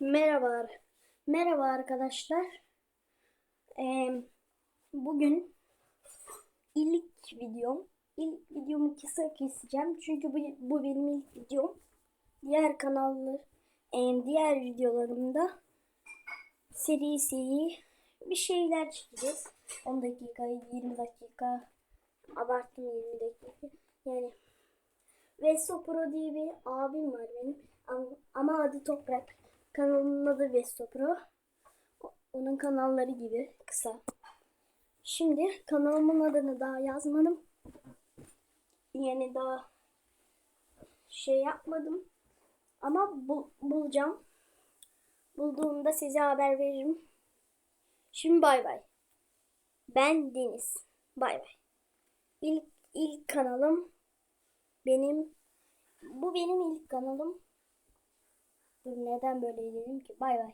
Merhaba. Merhaba arkadaşlar. Ee, bugün ilk videom. İlk videomu kısa keseceğim. Çünkü bu, bu benim ilk videom. Diğer kanallar, em, diğer videolarımda seri seri bir şeyler çekeceğiz. 10 dakika, 20 dakika, abarttım 20 dakika. Yani Vesto Pro diye bir abim var benim. Am- Ama adı Toprak. Kanalımın adı Vesto Pro. O- Onun kanalları gibi kısa. Şimdi kanalımın adını daha yazmadım. Yani daha şey yapmadım. Ama bu, bulacağım. Bulduğumda size haber veririm. Şimdi bay bay. Ben Deniz. Bay bay. İlk, ilk kanalım benim bu benim ilk kanalım. Neden böyle dedim ki? Bay bay.